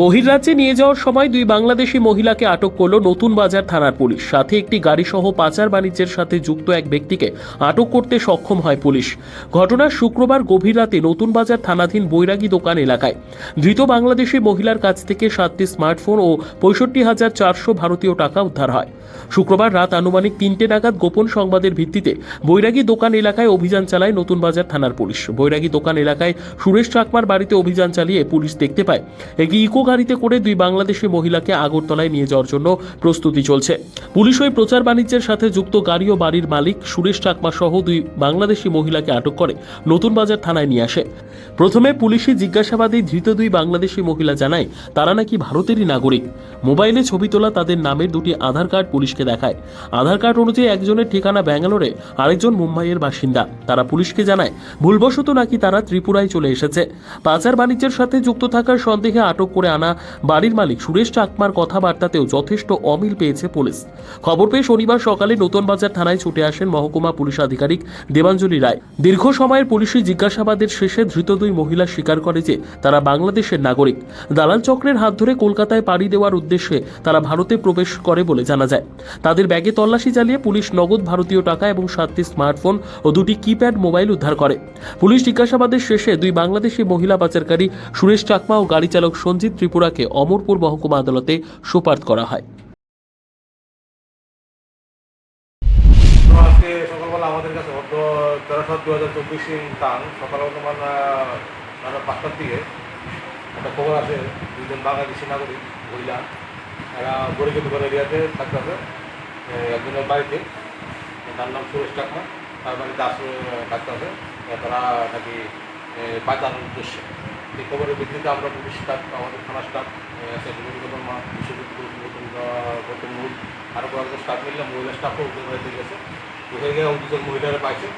বহির্রাজ্যে নিয়ে যাওয়ার সময় দুই বাংলাদেশি মহিলাকে আটক করল নতুন বাজার থানার পুলিশ। সাথে একটি গাড়ি সহ পাচার বাণিজ্যের সাথে যুক্ত এক ব্যক্তিকে আটক করতে সক্ষম হয় পুলিশ। ঘটনার শুক্রবার গভীর রাতে নতুন বাজার থানাধীন বৈরাগী দোকান এলাকায়। ধৃত বাংলাদেশি মহিলার কাছ থেকে সাতটি স্মার্টফোন ও পঁয়ষট্টি হাজার চারশো ভারতীয় টাকা উদ্ধার হয়। শুক্রবার রাত আনুমানিক তিনটে নাগাদ গোপন সংবাদের ভিত্তিতে বৈরাগী দোকান এলাকায় অভিযান চালায় নতুন বাজার থানার পুলিশ। বৈরাগী দোকান এলাকায় সুরেশ চাকমার বাড়িতে অভিযান চালিয়ে পুলিশ দেখতে পায় একটি ইকো গাড়িতে করে দুই বাংলাদেশি মহিলাকে আগরতলায় নিয়ে যাওয়ার জন্য প্রস্তুতি চলছে। পুলিশ ওই প্রচার বাণিজ্যের সাথে যুক্ত গাড়ি ও বাড়ির মালিক সুরেশ চাকমা সহ দুই বাংলাদেশি মহিলাকে আটক করে, নতুন বাজার থানায় নিয়ে আসে। প্রথমে পুলিশি জিজ্ঞাসাবাদে ধৃত দুই বাংলাদেশি মহিলা জানায়, তারা নাকি ভারতেরই নাগরিক। মোবাইলে ছবি তোলা তাদের নামের দুটি আধার কার্ড পুলিশকে দেখায়। আধার কার্ড অনুযায়ী একজনের ঠিকানা ব্যাঙ্গালোরে, আরেকজন মুম্বাইয়ের বাসিন্দা। তারা পুলিশকে জানায়, ভুলবশত নাকি তারা ত্রিপুরায় চলে এসেছে। পাচার বাণিজ্যের সাথে যুক্ত থাকার সন্দেহে আটক করে আনা বাড়ির মালিক সুরেশ চাকমার কথাবার্তাতেও যথেষ্ট অমিল পেয়েছে পুলিশ। খবর পেয়ে শনিবার সকালে নতুন বাজার থানায় ছুটে আসেন মহকুমা পুলিশ আধিকারিক দেবাঞ্জলি রায়। দীর্ঘ সময়ের পুলিশি জিজ্ঞাসাবাদের শেষে ধৃত দুই মহিলা স্বীকার করে যে তারা বাংলাদেশের নাগরিক। দালাল চক্রের হাত ধরে কলকাতায় পাড়ি দেওয়ার উদ্দেশ্যে তারা ভারতে প্রবেশ করে বলে জানা যায়। তাদের ব্যাগে তল্লাশি চালিয়ে পুলিশ নগদ ভারতীয় টাকা এবং সাতটি স্মার্টফোন ও দুটি কিপ্যাড মোবাইল উদ্ধার করে। পুলিশ জিজ্ঞাসাবাদের শেষে দুই বাংলাদেশি মহিলা পাচারকারী সুরেশ চাকমা ও গাড়ি চালক সঞ্জিত ত্রিপুরাকে অমরপুর মহকুমা আদালতে সোপার্দ করা হয়। সকালবেলা আমাদের কাছে দু হাজার চব্বিশ তোমার সাড়ে পাঁচটার দিকে একটা আছে দুজন বাংলাদেশি নাগরিক মহিলা। দোকান এরিয়াতে এ, একজনের বাড়িতে। তার নাম সুরেশ তার দাস থাকতেছে তারা নাকি এ, উদ্দেশ্যে। এই খবরের ভিত্তিতে আমরা পুলিশ স্টাফ আমাদের থানা স্টাফ বিভিন্ন মা বিশ্ববিদ্যালয় গৌতম মূল আরও কয়েকজন স্টাফ মিললে মহিলা স্টাফও উদ্যোগ বাড়িতে গেছে ওখানে গিয়ে দুজন মহিলারা পাইছে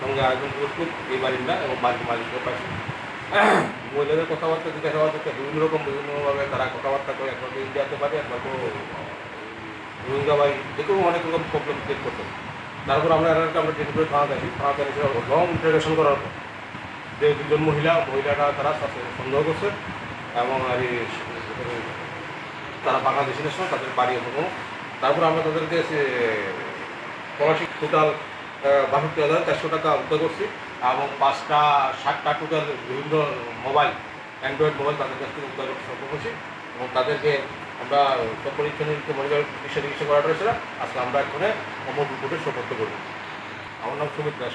সঙ্গে আরেকজন পুরুষ এই বাড়ির না এবং বাড়ির মালিকও পাইছে। মহিলাদের কথাবার্তা জিজ্ঞাসাবাদ করতে বিভিন্ন রকম, বিভিন্নভাবে তারা কথাবার্তা করে একবার ইন্ডিয়াতে পারে, একবার রোহিঙ্গা বাই যে কোনো অনেক রকম প্রবলেম ক্রিয়েট করতে তারপর আমরা আমরা ট্রেন করে থানা দেখি থানা দেখি লং ইন্টারভেশন করার পর যে দুজন মহিলা মহিলাটা তারা সন্দেহ করছে এবং আর তারা বাংলাদেশি ন্যাশনাল তাদের বাড়ি এবং তারপর আমরা তাদেরকে স্কলারশিপ টোটাল বাষট্টি হাজার চারশো টাকা উদ্ধার করছি এবং পাঁচটা ষাটটা টোটাল বিভিন্ন মোবাইল অ্যান্ড্রয়েড মোবাইল তাদের কাছ থেকে উদ্ধার করতে সক্ষম হয়েছি এবং তাদেরকে আমরা পরীক্ষা নিরীক্ষা মহিলার চিকিৎসা চিকিৎসা করা। রয়েছে আজকে আমরা এখানে অমর রিপোর্টে সোপর্দ করব। আমার নাম সুমিত দাস